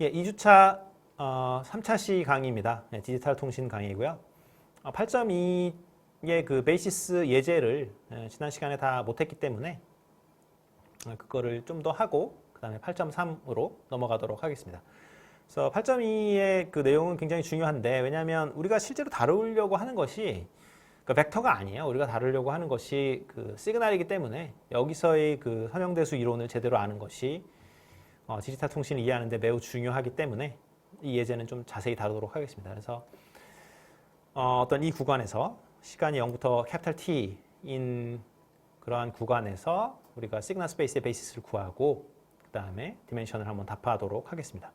예, 2주차 어, 3차 시 강의입니다. 예, 디지털 통신 강의고요. 어, 8.2의 그 베이시스 예제를 예, 지난 시간에 다 못했기 때문에 어, 그거를 좀 더 하고 그 다음에 8.3으로 넘어가도록 하겠습니다. 그래서 8.2의 그 내용은 굉장히 중요한데 왜냐하면 우리가 실제로 다루려고 하는 것이 그 벡터가 아니에요. 우리가 다루려고 하는 것이 그 시그널이기 때문에 여기서의 그 선형대수 이론을 제대로 아는 것이 어, 디지털 통신을 이해하는데 매우 중요하기 때문에 이 예제는 좀 자세히 다루도록 하겠습니다. 그래서 어, 어떤 이 구간에서 시간이 0부터 캐피탈 T인 그러한 구간에서 우리가 시그널 스페이스의 베이시스를 구하고 그 다음에 디멘션을 한번 답하도록 하겠습니다.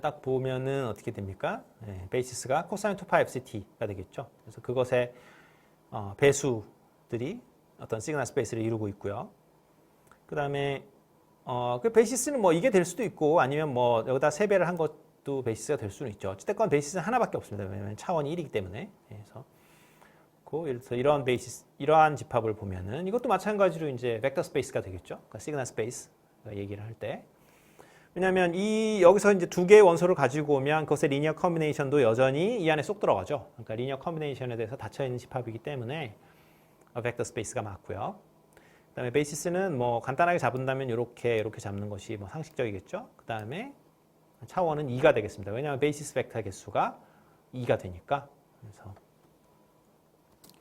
딱 보면은 어떻게 됩니까? 네, 베이시스가 코사인 2파 FCT가 되겠죠. 그래서 그것의 어, 배수들이 어떤 시그널 스페이스를 이루고 있고요. 그 다음에 어, 그 베이시스는 뭐 이게 될 수도 있고 아니면 뭐 여기다 세 배를 한 것도 베이시스가 될 수는 있죠. 어쨌든 베이시스는 하나밖에 없습니다. 왜냐하면 차원이 1이기 때문에. 그래서 그래서 이러한 베이시스, 이러한 집합을 보면은 이것도 마찬가지로 이제 벡터 스페이스가 되겠죠. 그러니까 시그널 스페이스 얘기를 할 때. 왜냐하면 이 여기서 이제 두 개의 원소를 가지고 오면 그것의 리니어 컨비네이션도 여전히 이 안에 쏙 들어가죠. 그러니까 리니어 컨비네이션에 대해서 닫혀 있는 집합이기 때문에 벡터 스페이스가 맞고요. 그다음에 베이시스는 뭐 간단하게 잡은다면 이렇게 이렇게 잡는 것이 뭐 상식적이겠죠. 그다음에 차원은 2가 되겠습니다. 왜냐하면 베이시스 벡터 개수가 2가 되니까. 그래서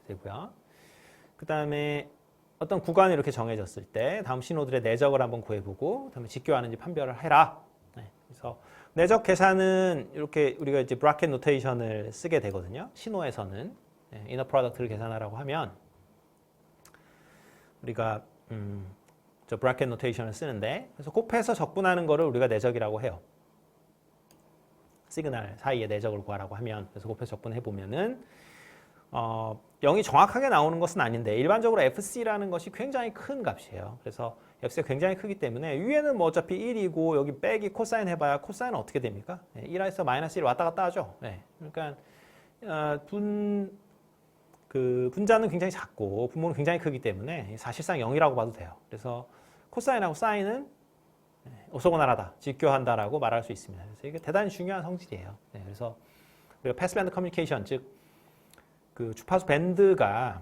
되고요. 그다음에 어떤 구간이 이렇게 정해졌을 때 다음 신호들의 내적을 한번 구해보고 그다음에 직교하는지 판별을 해라. 네, 그래서 내적 계산은 이렇게 우리가 이제 브라켓 노테이션을 쓰게 되거든요. 신호에서는 네, 이너 프로덕트를 계산하라고 하면 우리가 음, 저 브라켓 노테이션을 쓰는데 그래서 곱해서 적분하는 거를 우리가 내적이라고 해요. 시그널 사이의 내적을 구하라고 하면 그래서 곱해서 적분해 보면은 어, 0이 정확하게 나오는 것은 아닌데 일반적으로 FC라는 것이 굉장히 큰 값이에요. 그래서 FC가 굉장히 크기 때문에 위에는 뭐 어차피 1이고 여기 빼기 코사인 해봐야 코사인은 어떻게 됩니까? 네, 1에서 마이너스 1 왔다 갔다 하죠. 네, 그러니까 어, 분, 그 분자는 굉장히 작고 분모는 굉장히 크기 때문에 사실상 0이라고 봐도 돼요. 그래서 코사인하고 사인은 네, 오소고나라다, 직교한다라고 말할 수 있습니다. 그래서 이게 대단히 중요한 성질이에요. 네, 그래서 우리가 패스밴드 커뮤니케이션 즉 그 주파수 밴드가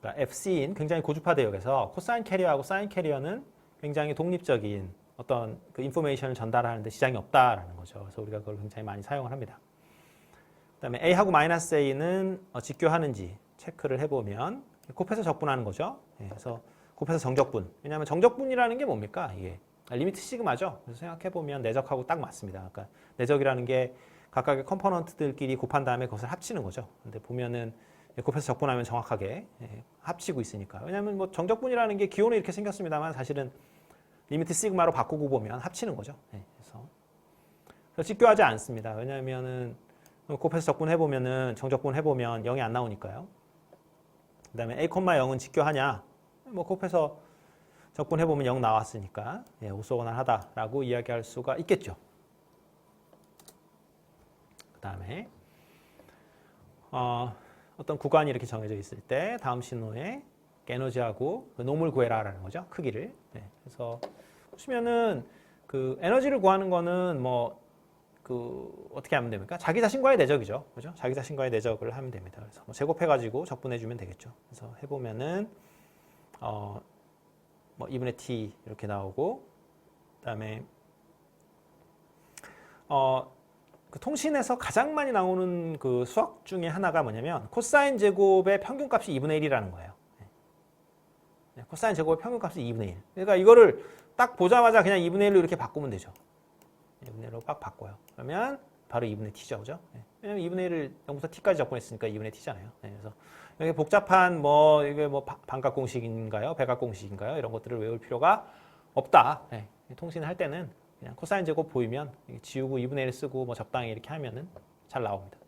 그러니까 FC인 굉장히 고주파 대역에서 코사인 캐리어하고 사인 캐리어는 굉장히 독립적인 어떤 그 인포메이션을 전달하는데 지장이 없다라는 거죠. 그래서 우리가 그걸 굉장히 많이 사용을 합니다. 그다음에 A하고 마이너스 A는 어, 직교하는지 체크를 해보면 곱해서 적분하는 거죠. 예, 그래서 곱해서 정적분. 왜냐하면 정적분이라는 게 뭡니까? 이게 리미트 시그마죠. 그래서 생각해보면 내적하고 딱 맞습니다. 그러니까 내적이라는 게 각각의 컴포넌트들끼리 곱한 다음에 그것을 합치는 거죠. 근데 보면은 곱해서 적분하면 정확하게 예, 합치고 있으니까. 왜냐하면 뭐 정적분이라는 게 기호는 이렇게 생겼습니다만 사실은 리미트 시그마로 바꾸고 보면 합치는 거죠. 예, 그래서, 직교하지 않습니다. 왜냐하면은 곱해서 적분해 보면은 정적분 해 보면 0이 안 나오니까요. 그다음에 a, 0은 직교하냐? 뭐 곱해서 적분해 보면 0 나왔으니까 예, 오소건하다라고 이야기할 수가 있겠죠. 그다음에 어, 어떤 구간이 이렇게 정해져 있을 때 다음 신호에 에너지하고 그 놈을 구해라라는 거죠. 크기를. 네, 그래서 보시면은 그 에너지를 구하는 거는 뭐 그 어떻게 하면 됩니까? 자기 자신과의 내적이죠. 그죠? 자기 자신과의 내적을 하면 됩니다. 그래서 뭐 제곱해 가지고 적분해 주면 되겠죠. 그래서 해 보면은 어 뭐 2분의 t 이렇게 나오고 그다음에 어 그 통신에서 가장 많이 나오는 그 수학 중에 하나가 뭐냐면 코사인 제곱의 평균값이 2분의 1이라는 거예요. 네, 코사인 제곱의 평균값이 2분의 1. 그러니까 이거를 딱 보자마자 그냥 2분의 1로 이렇게 바꾸면 되죠. 2분의 1로 빡 바꿔요. 그러면 바로 2분의 t죠, 그죠? 네. 왜냐면 2분의 1을 0부터 t까지 적분했으니까 2분의 t잖아요. 네, 그래서 여기 복잡한 뭐 이게 뭐 반값 공식인가요, 백값 공식인가요, 이런 것들을 외울 필요가 없다. 네, 통신을 할 때는 그냥 코사인 제곱 보이면 지우고 2분의 1 쓰고 뭐 적당히 이렇게 하면은 잘 나옵니다.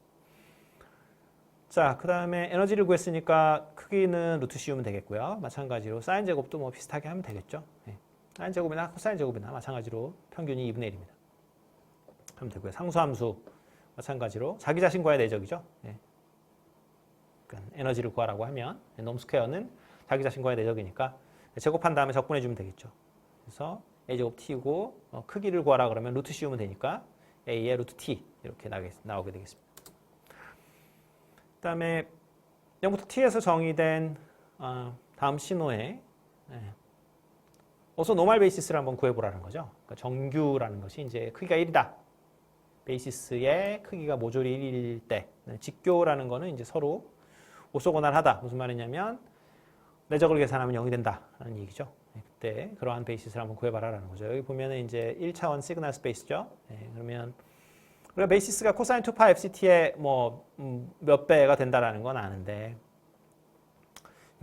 자, 그 다음에 에너지를 구했으니까 크기는 루트 씌우면 되겠고요. 마찬가지로 사인 제곱도 뭐 비슷하게 하면 되겠죠. 네. 사인 제곱이나 코사인 제곱이나 마찬가지로 평균이 2분의 1입니다. 하면 되고요. 상수함수 마찬가지로 자기 자신과의 내적이죠. 네. 그러니까 에너지를 구하라고 하면 놈 스퀘어는 자기 자신과의 내적이니까 제곱한 다음에 적분해 주면 되겠죠. 그래서 a 제곱 t고 어, 크기를 구하라 그러면 루트 씌우면 되니까 a의 루트 t 이렇게 나게, 나오게 되겠습니다. 그 다음에 0부터 t에서 정의된 어, 다음 신호에 예, 어서 노멀 베이시스를 한번 구해보라는 거죠. 그러니까 정규라는 것이 이제 크기가 1이다. 베이시스의 크기가 모조리 1일 때 네, 직교라는 거는 이제 서로 오소고날하다. 무슨 말이냐면 내적을 계산하면 0이 된다라는 얘기죠. 네, 그때 그러한 베이시스를 한번 구해봐라라는 거죠. 여기 보면은 이제 1차원 시그널 스페이스죠. 네, 그러면 우리가 베이시스가 코사인 2파 FCT의 뭐 몇 배가 된다라는 건 아는데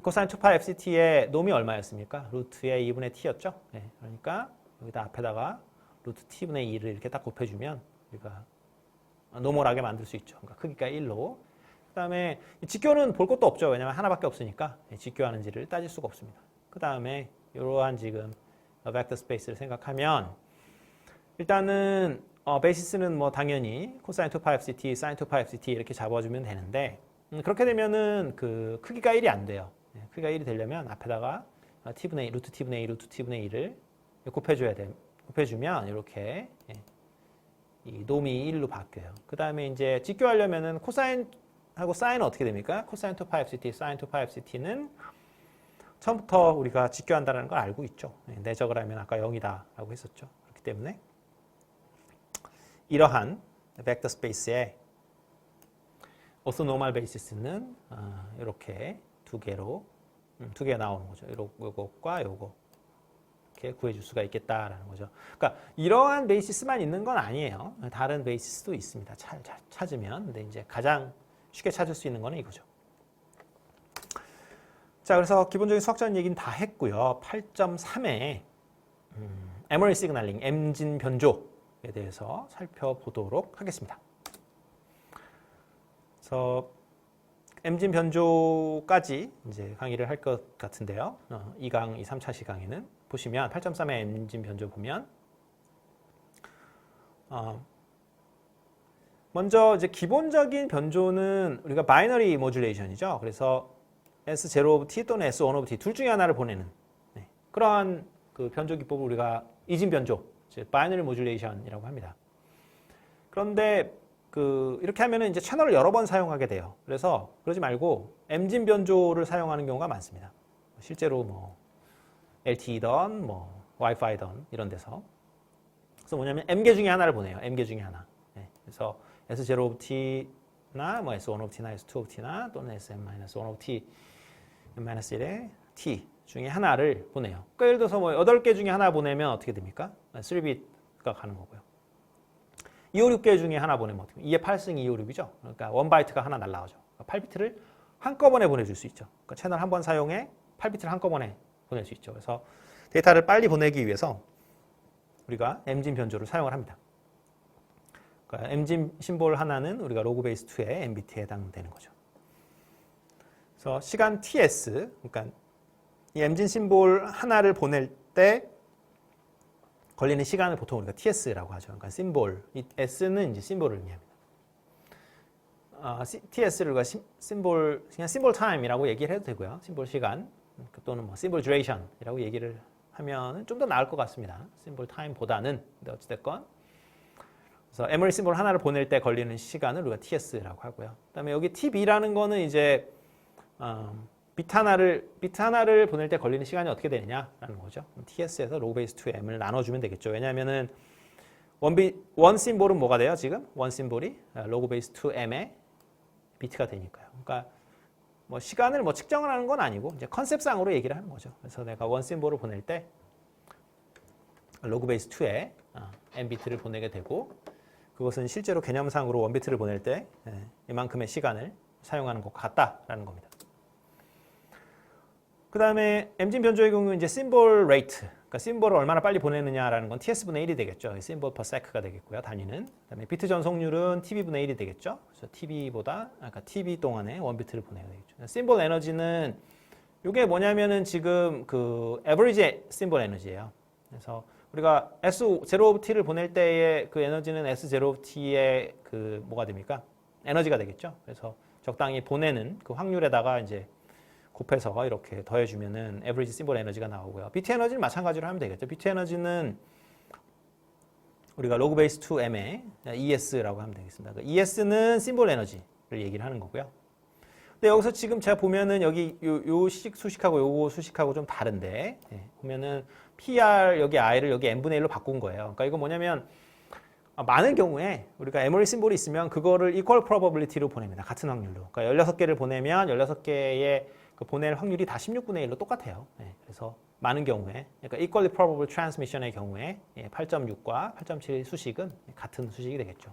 코사인 2파 FCT의 놈이 얼마였습니까? 루트의 2분의 t였죠. 네, 그러니까 여기다 앞에다가 루트 t분의 2를 이렇게 딱 곱해주면 우리가 노멀하게 만들 수 있죠. 그러니까 크기가 1로. 그 다음에 직교는 볼 것도 없죠. 왜냐하면 하나밖에 없으니까 네, 직교하는지를 따질 수가 없습니다. 그 다음에 이러한 지금 벡터 스페이스를 생각하면 일단은 어, 베이시스는 뭐 당연히 코사인 2파 FCT, 사인 2파 FCT 이렇게 잡아주면 되는데 음, 그렇게 되면은 그 크기가 1이 안 돼요. 네, 크기가 1이 되려면 앞에다가 어, t분의 2, 루트 t분의 2, 루트 t분의 2를 곱해줘야 돼. 곱해주면 이렇게 예, 이 놈이 1로 바뀌어요. 그 다음에 이제 직교하려면은 코사인하고 사인은 어떻게 됩니까? 코사인 2파 FCT, 사인 2파 FCT는 처음부터 우리가 직교한다는 걸 알고 있죠. 네, 내적을 하면 아까 0이다 라고 했었죠. 그렇기 때문에 이러한 벡터 스페이스의 오소노멀 베이시스는 어, 이렇게 두 개로 음, 두 개가 나오는 거죠. 요것과 요거 이렇게 구해줄 수가 있겠다라는 거죠. 그러니까 이러한 베이시스만 있는 건 아니에요. 다른 베이시스도 있습니다. 잘, 잘 찾으면. 근데 이제 가장 쉽게 찾을 수 있는 거는 이거죠. 자, 그래서 기본적인 수학적인 얘기는 다 했고요. 8.3에 음, 에머리 시그널링, 엠진 변조에 대해서 살펴보도록 하겠습니다. 그래서 엠진 변조까지 이제 강의를 할 것 같은데요. 어, 2강, 2, 3차 시강에는 보시면 8.3의 엠진 변조 보면 어, 먼저 이제 기본적인 변조는 우리가 바이너리 모듈레이션이죠. 그래서 S0 of t 또는 S1 of t 둘 중에 하나를 보내는 네. 그러한 그 변조 기법을 우리가 이진 변조, 즉 바이너리 모듈레이션이라고 합니다. 그런데 그 이렇게 하면은 이제 채널을 여러 번 사용하게 돼요. 그래서 그러지 말고 엠진 변조를 사용하는 경우가 많습니다. 실제로 뭐 LTE든 뭐 와이파이든 이런 데서 그래서 뭐냐면 M개 중에 하나를 보내요. M개 중에 하나. 네. 그래서 S0 of T나 뭐 S1 of T나 S2 of T나 또는 SM-1 of T M-1의 T 중에 하나를 보내요. 그러니까 예를 들어서 뭐 8개 중에 하나 보내면 어떻게 됩니까? 3bit가 가는 거고요. 256개 중에 하나 보내면 어떻게 2의 8승 256이죠. 그러니까 1바이트가 하나 날라오죠. 8비트를 한꺼번에 보내줄 수 있죠. 그러니까 채널 한 번 사용해 8비트를 한꺼번에 보낼 수 있죠. 그래서 데이터를 빨리 보내기 위해서 우리가 엠진 변조를 사용을 합니다. 그러니까 엠진 심볼 하나는 우리가 로그 베이스 2의 MBT에 해당되는 거죠. 그래서 시간 TS, 그러니까 이 엠진 심볼 하나를 보낼 때 걸리는 시간을 보통 우리가 TS라고 하죠. 그러니까 심볼, 이 S는 이제 심볼을 의미합니다. 어, TS를 우리가 심, 심볼, 그냥 심볼 타임이라고 얘기를 해도 되고요. 심볼 시간 또는 뭐 심볼 듀레이션이라고 얘기를 하면 좀더 나을 것 같습니다. 심볼 타임보다는 근데 어찌됐건 그래서 에머리 심볼 하나를 보낼 때 걸리는 시간을 우리가 TS라고 하고요. 그다음에 여기 TB라는 거는 이제 어, 비트 하나를 비트 하나를 보낼 때 걸리는 시간이 어떻게 되느냐라는 거죠. TS에서 로그 베이스 2M을 나눠주면 되겠죠. 왜냐하면은 원비 원 심볼은 뭐가 돼요? 지금 원 심볼이 로그 베이스 2M의 비트가 되니까요. 그러니까 뭐 시간을 뭐 측정을 하는 건 아니고 이제 컨셉상으로 얘기를 하는 거죠. 그래서 내가 원 심볼을 보낼 때 로그 베이스 2에 M 비트를 보내게 되고 그것은 실제로 개념상으로 원 비트를 보낼 때 이만큼의 시간을 사용하는 것과 같다라는 겁니다. 그 다음에 엠진 변조의 경우 이제 심볼 레이트, 그러니까 심볼을 얼마나 빨리 보내느냐라는 건 TS분의 1이 되겠죠. 심볼 per sec가 되겠고요. 단위는. 그다음에 비트 전송률은 TB분의 1이 되겠죠. 그래서 TB보다 아까 TB 동안에 원 비트를 보내야 되겠죠. 심볼 에너지는 이게 뭐냐면은 지금 그 에버리지 심볼 에너지예요. 그래서 우리가 S0 of T를 보낼 때의 그 에너지는 S0 of T의 그 뭐가 됩니까? 에너지가 되겠죠. 그래서 적당히 보내는 그 확률에다가 이제 곱해서 이렇게 더해주면은 에버리지 심볼 에너지가 나오고요. 비트 에너지는 마찬가지로 하면 되겠죠. 비트 에너지는 우리가 로그 베이스 2m의 ES라고 하면 되겠습니다. 그 ES는 심볼 에너지를 얘기를 하는 거고요. 근데 여기서 지금 제가 보면은 여기 요, 요 식 수식하고 요거 수식하고 좀 다른데 예, 보면은 PR 여기 I를 여기 n분의 1로 바꾼 거예요. 그러니까 이거 뭐냐면 아, 많은 경우에 우리가 에머리 심볼이 있으면 그거를 equal probability로 보냅니다. 같은 확률로. 그러니까 16개를 보내면 16개의 그 보낼 확률이 다 16분의 1로 똑같아요. 예, 그래서 많은 경우에 그러니까 equally probable transmission의 경우에 예, 8.6과 8.7 수식은 같은 수식이 되겠죠.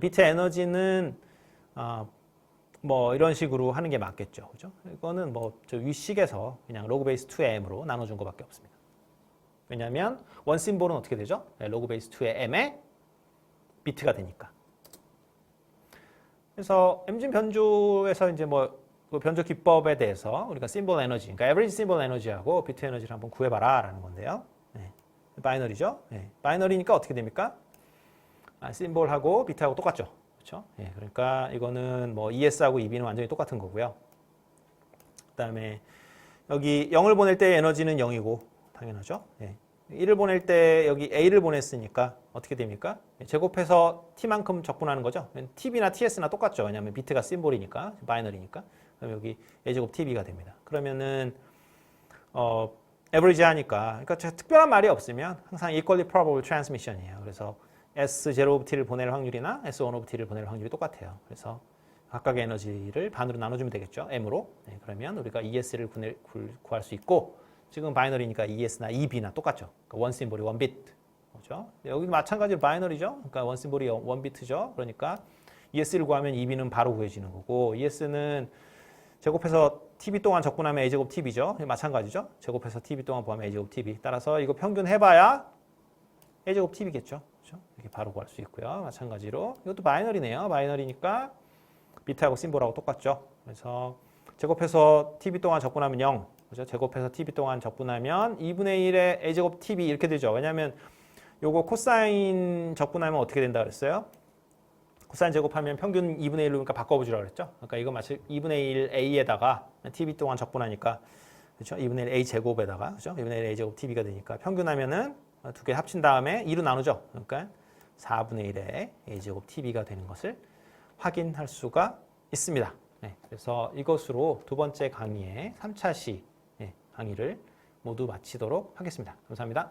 비트 에너지는 어, 뭐 이런 식으로 하는 게 맞겠죠. 그죠? 이거는 뭐 저 위식에서 그냥 로그 베이스 2m으로 나눠준 것밖에 없습니다. 왜냐하면 원 심볼은 어떻게 되죠? 네, 로그 베이스 2의 m의 비트가 되니까. 그래서 엠진 변조에서 이제 뭐 그 변조 기법에 대해서 우리가 심볼 에너지, 그러니까 에버리지 심볼 에너지하고 비트 에너지를 한번 구해봐라라는 건데요. 네. 바이너리죠. 네. 바이너리니까 어떻게 됩니까? 아, 심볼하고 비트하고 똑같죠. 그렇죠? 예, 그러니까 이거는 뭐 ES하고 EB는 완전히 똑같은 거고요. 그다음에 여기 0을 보낼 때 에너지는 0이고 당연하죠. 예. 1을 보낼 때 여기 A를 보냈으니까 어떻게 됩니까? 예, 제곱해서 T만큼 적분하는 거죠. TB나 TS나 똑같죠. 왜냐하면 비트가 심볼이니까 바이너리니까. 그럼 여기 A제곱 TB가 됩니다. 그러면은 어 에버리지 하니까 그러니까 특별한 말이 없으면 항상 equally probable transmission이에요. 그래서 S0 of T를 보낼 확률이나 S1 of T를 보낼 확률이 똑같아요. 그래서 각각의 에너지를 반으로 나눠주면 되겠죠. M으로. 네, 그러면 우리가 ES를 구할, 구할 수 있고 지금 바이너리니까 ES나 EB나 똑같죠. 그러니까 원 심볼이 원 비트. 그죠? 여기도 마찬가지로 바이너리죠. 그러니까 원 심볼이 원 비트죠. 그러니까 ES를 구하면 EB는 바로 구해지는 거고 ES는 제곱해서 TB 동안 적분하면 A제곱 TB죠. 마찬가지죠. 제곱해서 TB 동안 구하면 A제곱 TB. 따라서 이거 평균 해봐야 A제곱 TB겠죠. 그렇죠? 이렇게 바로 구할 수 있고요. 마찬가지로 이것도 바이너리네요. 바이너리니까 비트하고 심볼하고 똑같죠. 그래서 제곱해서 TB 동안 적분하면 0. 그죠? 제곱해서 TB 동안 적분하면 2분의 1의 A제곱 TB 이렇게 되죠. 왜냐하면 요거 코사인 적분하면 어떻게 된다 그랬어요? 코사인 제곱하면 평균 2분의 1로 그러니까 바꿔보주라고 그랬죠. 그러니까 이거 마치 2분의 1 A에다가 TB 동안 적분하니까 그렇죠? 2분의 1 A 제곱에다가 그렇죠? 2분의 1 A 제곱 TB가 되니까 평균하면은 두 개 합친 다음에 2로 나누죠. 그러니까 4분의 1의 A 제곱 TB가 되는 것을 확인할 수가 있습니다. 네, 그래서 이것으로 두 번째 강의의 3차 시 네, 강의를 모두 마치도록 하겠습니다. 감사합니다.